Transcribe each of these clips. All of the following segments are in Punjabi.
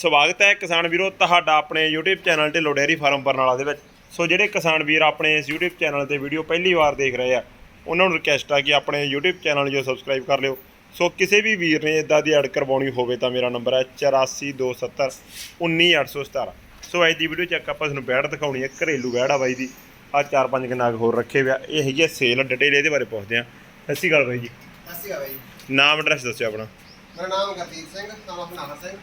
ਸਵਾਗਤ ਹੈ ਕਿਸਾਨ ਵੀਰੋ ਤੁਹਾਡਾ ਆਪਣੇ YouTube channel Dhillon dairy farm Barnala ਦੇ ਵਿੱਚ। ਸੋ ਜਿਹੜੇ ਕਿਸਾਨ ਵੀਰ ਆਪਣੇ ਇਸ YouTube ਚੈਨਲ ਤੇ ਵੀਡੀਓ ਪਹਿਲੀ ਵਾਰ ਦੇਖ ਰਹੇ ਆ ਉਹਨਾਂ ਨੂੰ ਰਿਕਵੈਸਟ ਆ ਕਿ ਆਪਣੇ YouTube ਚੈਨਲ ਨੂੰ ਜੋ ਸਬਸਕ੍ਰਾਈਬ ਕਰ ਲਿਓ। ਸੋ ਕਿਸੇ ਵੀ ਵੀਰ ਨੇ ਇਦਾਂ ਦੀ ਐਡ ਕਰਵਾਉਣੀ ਹੋਵੇ ਤਾਂ ਮੇਰਾ ਨੰਬਰ ਹੈ 8427 19817 ਸੋ ਅੱਜ ਦੀ ਵੀਡੀਓ ਚ ਇੱਕ ਆਪਾਂ ਤੁਹਾਨੂੰ ਬੈੜ ਦਿਖਾਉਣੀ ਹੈ ਘਰੇਲੂ ਬੈੜ ਆ ਬਾਈ ਦੀ। ਆ ਚਾਰ ਪੰਜ ਕਨਾਗ ਹੋਰ ਰੱਖੇ ਹੋਇਆ ਇਹ ਹੈਗੀ ਹੈ ਸੇਲ ਡਿਟੇਲ ਇਹਦੇ ਬਾਰੇ ਪੁੱਛਦੇ ਆ ਸਤਿ ਸ਼੍ਰੀ ਅਕਾਲ ਬਾਈ ਜੀ। ਸਤਿ ਸ਼੍ਰੀ ਅਕਾਲ ਬਾਈ ਨਾਮ ਐਡਰੈਸ ਦੱਸਿਓ ਆਪਣਾ। ਮੇਰਾ ਨਾਮ ਗੁਰਦੀਪ ਸਿੰਘ ਨਾਮ ਹਨਾਨਾ ਸਿੰਘ।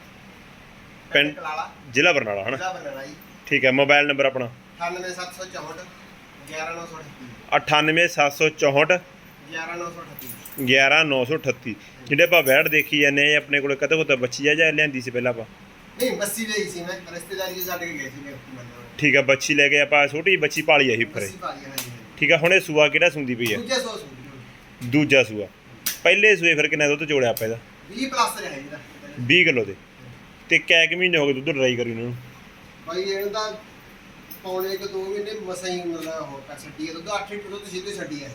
ਪਿੰਡ ਕਲਾਲਾ ਜ਼ਿਲ੍ਹਾ ਬਰਨਾਲਾ ਹਨਾ? ਜ਼ਿਲ੍ਹਾ ਬਰਨਾਲਾ ਜੀ। ਠੀਕ ਹੈ ਮੋਬਾਈਲ ਨੰਬਰ ਆਪਣਾ? 98764 11938 98764 11938 11938 ਜਿਹੜੇ ਆਪਾਂ ਵੈੜ ਦੇਖੀ ਜਾਂਦੇ ਆ ਆਪਣੇ ਕੋਲ ਕਦੇ ਕੋਤਾ ਬੱਚੀ ਆ ਜਾਂ ਲਿਆਂਦੀ ਸੀ ਪਹਿਲਾਂ ਆਪਾਂ? ਨਹੀਂ ਬੱਸੀ ਲਈ ਸੀ ਮੈਂ। ਰਿਸ਼ਤੇਦਾਰੀ ਚ ਸਾਡੇ ਗਏ ਸੀ ਮੰਨੋ ਠੀਕ ਆ ਬੱਚੀ ਲੈ ਕੇ ਆਪਾਂ ਛੋਟੀ ਜਿਹੀ ਬੱਚੀ ਪਾਲੀ ਆ ਹੀ ਫਰੇ ਬੱਸੀ ਠੀਕ ਆ ਹੁਣ ਇਹ ਸੂਆ ਕਿਹੜਾ ਸੁੰਦੀ ਪਈ ਆ? ਦੂਜੇ ਸੂਆ ਪਹਿਲੇ ਸੂਏ ਫਿਰ ਕਿੰਨਾ ਦੁੱਧ ਚੋੜਿਆ ਆਪਾਂ ਇਹਦਾ? 20 ਪਲੱਸ ਰਿਹਾ ਜੀ ਦਾ 20 ਕਿਲੋ ਦੇ। ਤੇ ਕੈ ਕੁ ਮਹੀਨੇ ਹੋ ਗਏ ਦੁੱਧ ਡਰਾਈ ਕਰੀ ਨੂੰ। ਬਾਈ ਇਹਨੂੰ ਤਾਂ ਪੌਣੇ ਕਿ 2 ਮਹੀਨੇ ਮਸਾਂ ਹੀ ਮਤਲਬ ਹੋ ਕਰ ਛੱਡੀ ਹੈ ਦੁੱਧ 8 ਲੀਟਰ ਦੁੱਧ ਸਿੱਧੇ ਛੱਡੀ ਹੈ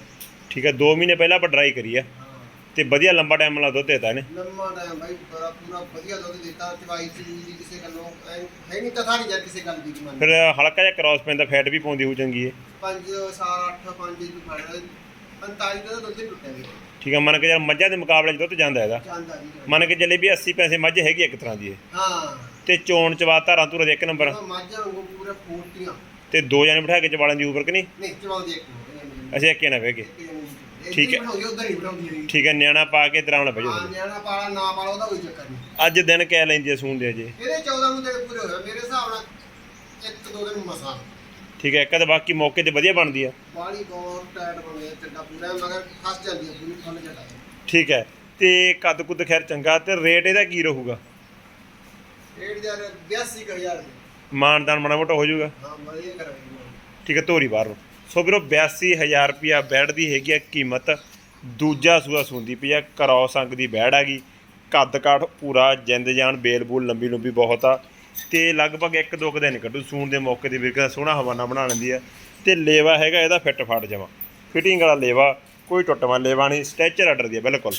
ਠੀਕ ਆ 2 ਮਹੀਨੇ ਪਹਿਲਾਂ ਆਪਾਂ ਡਰਾਈ ਕਰੀ ਆ। ਹਾਂ। ਤੇ ਵਧੀਆ ਲੰਬਾ ਟਾਈਮ ਨਾਲ ਦੁੱਧ ਦੇਤਾ ਇਹਨੇ। ਲੰਮਾ ਟਾਈਮ ਬਾਈ ਬੜਾ ਪੂਰਾ ਵਧੀਆ ਦੁੱਧ ਦਿੱਤਾ ਚਵਾਈ ਚੂਈ ਦੀ ਕਿਸੇ ਗੱਲੋਂ ਐਂ ਹੈ ਨਹੀਂ ਤਾਂ ਸਾਰੀ ਯਾਰ ਕਿਸੇ ਗੱਲ ਦੀ ਮੰਨ ਫਿਰ ਹਲਕਾ ਜਿਹਾ ਕ੍ਰਾਸ ਪੈਂਦਾ ਫੈਟ ਵੀ ਪਾਉਂਦੀ ਹੋ ਚੰਗੀ ਏ ਪੰਜ ਸਾਲ 8 5 ਨੂੰ ਫੜਦਾ 45 ਦਾ ਦੁੱਧ ਹੀ ਟੁੱਟਿਆ ਵੀ ਠੀਕ ਆ ਮੰਨ ਕੇ ਯਾਰ ਮੱਝਾਂ ਦੇ ਮੁਕਾਬਲੇ 'ਚ ਦੁੱਧ ਜਾਂਦਾ ਇਹਦਾ ਜਾਂਦਾ ਜੀ ਮੰਨ ਕੇ ਚੱਲੇ ਵੀ 80 ਪੈਸੇ ਮੱਝ ਹੈਗੀ ਇੱਕ ਤਰ੍ਹਾਂ ਦੀ ਇਹ। ਹਾਂ। ਤੇ ਚੋਣ ਚਵਾ ਧਾਰਾਂ ਧੁਰਾ ਦੇ ਇੱਕ ਨੰਬਰ। ਉਹ ਮਾਝਾਂ ਵਾਂਗੂ ਪੂਰੇ ਫੋਟੀਆਂ ਤੇ ਦੋ ਜਣੇ ਬਿਠਾ ਕੇ ਚਵਾਲਾਂ ਦੀ ਉਪਰ ਕਿ ਨਹੀਂ? ਇੱਕ ਅਸੀਂ ਇੱਕੇ ਬਹਿ ਕੇ ਠੀਕ ਹੈ। ਬਣਾਉਂਦੀ ਉਧਰ ਹੀ ਬਣਾਉਂਦੀ ਹੈ ਠੀਕ ਹੈ ਨਿਆਣਾ ਪਾ ਕੇ ਤਰਾਉਣਾ ਪੈ ਹਾਂ ਜਾਊਗਾ ਨਿਆਣਾ ਪਾਲਾ ਨਾ ਪਾਲਾ ਉਹਦਾ ਕੋਈ ਚੱਕਰ ਨਹੀਂ। ਅੱਜ ਦਿਨ ਕਹਿ ਲੈਂਦੀ ਆ ਸੂਣ ਦੇ ਇਹਦੇ 14 ਨੂੰ ਦਿਨ ਪੂਰੇ ਹੋਇਆ ਮੇਰੇ ਹਿਸਾਬ ਨਾਲ ਇੱਕ ਦੋ ਦਿਨ ਮਸਾਂ। ਠੀਕ ਹੈ ਇੱਕ ਤਾਂ ਬਾਕੀ ਮੌਕੇ ਤੇ ਵਧੀਆ ਬਣਦੀ ਆ। ਬਾਲੀ ਟਾਈਟ ਬਣ ਗਿਆ ਚੱਡਾ ਪੂਰਾ ਮਗਰ ਫਸ ਜਾਂਦੀ ਹੈ ਪੂਰੀ ਫੁੱਲ ਜੱਟਾ ਠੀਕ ਹੈ ਤੇ ਕੱਦ ਕੁੱਦ ਖੈਰ ਚੰਗਾ ਤੇ ਰੇਟ ਇਹਦਾ ਕੀ ਰਹੂਗਾ? ਰੇਟ ਯਾਰ 82000 ਮਾਨਦਾਨ ਮਾੜਾ ਮੋਟਾ ਹੋ ਜਾਊਗਾ। ਹਾਂ ਵਧੀਆ ਕਰਾਂਗੇ ਠੀਕ ਹੈ ਧੋਰੀ ਬਾਹਰ ਨੂੰ। ਸੋ ਵੀਰੋ 82000 ਰੁਪਿਆ ਬੈਡ ਦੀ ਹੈਗੀ ਆ ਕੀਮਤ। ਦੂਜਾ ਸੂਆ ਸੁੰਦੀ ਪਈ ਆ ਕਰੌਸ ਅੰਗ ਦੀ ਬੈੜ ਹੈਗੀ ਕੱਦ ਕਾਠ ਪੂਰਾ ਜਿੰਦ ਜਾਨ ਬੇਲ ਬੂਲ ਲੰਬੀ ਲੰਬੀ ਬਹੁਤ ਆ। ਤੇ ਲਗਭਗ ਇੱਕ ਦੋ ਕੁ ਦਿਨ ਕੱਢੂ, ਸੂਣ ਦੇ ਮੌਕੇ ਤੇ ਵੀਰ ਕਹਿੰਦਾ ਸੋਹਣਾ ਹਵਾਨਾ ਬਣਾ ਲੈਂਦੀ ਆ। ਤੇ ਲੇਵਾ ਹੈਗਾ, ਇਹਦਾ ਫਿੱਟ ਫਾਟ ਜਮਾ ਫਿਟਿੰਗ ਵਾਲਾ ਲੇਵਾ, ਕੋਈ ਟੁੱਟਵਾਂ ਲੇਵਾ ਨਹੀਂ ਸਟੈਚਰ ਆਰਡਰ ਦੀ ਆ, ਬਿਲਕੁਲ।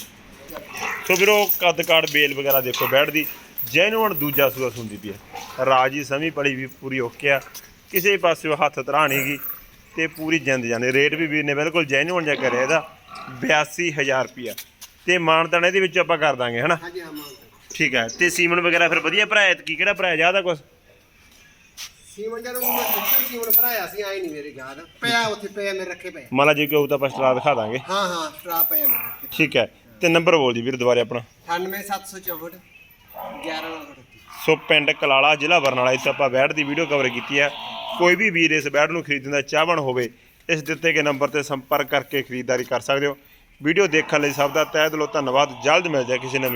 ਸੋ ਵੀਰੋ, ਕੱਦ ਕਾੜ ਬੇਲ ਵਗੈਰਾ ਦੇਖੋ ਬੈਠਦੀ। ਜੈਨੂਅਨ ਦੂਜਾ ਸੂਆ ਸੁੰਦੀ ਪਈ ਆ। ਰਾਜੀ ਸਮੀ ਪੜੀ ਵੀ ਪੂਰੀ ਓਕੇ ਆ। ਕਿਸੇ ਪਾਸਿਓਂ ਹੱਥ ਧਰਾਣੀਗੀ ਤੇ ਪੂਰੀ ਜਿੰਦ ਜਾਂਦੇ। ਰੇਟ ਵੀ ਵੀਰ ਨੇ ਬਿਲਕੁਲ ਜੈਨੂਅਨ ਜਿਹਾ ਕਰਿਆ ਇਹਦਾ 82000 ਰੁਪਿਆ ਤੇ ਮਾਨਦਾਨ ਇਹਦੇ ਵਿੱਚ ਆਪਾਂ ਕਰ ਦਾਂਗੇ, ਹਨਾ? ਹਾਂਜੀ, ਹਾਂ ਠੀਕ ਹੈ ਤੇ ਸੀਮਨ ਵਗੈਰਾ ਫਿਰ ਵਧੀਆ ਭਰਾਇਆ ਕੀ ਕਿਹੜਾ ਭਰਾਇਆ ਜ਼ਿਆਦਾ ਕੁਛ? ਸੀਮਨ ਜਦੋਂ ਮੈਂ ਸੱਚਾ ਸੀਮਨ ਭਰਾਇਆ ਸੀ ਆਈ ਨਹੀਂ ਮੇਰੇ ਯਾਦ। ਪਿਆ ਉੱਥੇ ਪਿਆ ਮੇਰੇ ਰੱਖੇ ਪਏ। ਮਾਲਾ ਜੀ ਕਹੂ ਤਾਂ ਆਪਾਂ ਸਟਰਾ ਦਿਖਾ ਦਾਂਗੇ। ਹਾਂ ਹਾਂ ਸਟਰਾ ਪਿਆ ਮੇਰੇ ਰੱਖੇ ਠੀਕ ਹੈ ਤੇ ਨੰਬਰ ਬੋਲ ਜੀ ਵੀਰ ਦੁਬਾਰੇ ਆਪਣਾ। 98764 1138 ਸੋ ਪਿੰਡ ਕਲਾਲਾ ਜ਼ਿਲ੍ਹਾ ਬਰਨਾਲਾ ਇੱਥੇ ਆਪਾਂ ਬੈੜ ਦੀ ਵੀਡੀਓ ਕਵਰ ਕੀਤੀ ਹੈ ਕੋਈ ਵੀ ਵੀਰ ਇਸ ਬੈੜ ਨੂੰ ਖਰੀਦਣ ਦਾ ਚਾਹਵਣ ਹੋਵੇ ਇਸ ਦਿੱਤੇ ਗਏ ਨੰਬਰ ਤੇ ਸੰਪਰਕ ਕਰਕੇ ਖਰੀਦਦਾਰੀ ਕਰ ਸਕਦੇ ਹੋ। ਵੀਡੀਓ ਦੇਖਣ ਲਈ ਸਭ ਦਾ ਤਹਿ ਦਿਲੋਂ ਧੰਨਵਾਦ ਜਲਦ ਮਿਲ ਜਾਏ ਕਿਸੇ ਨਵੀਂ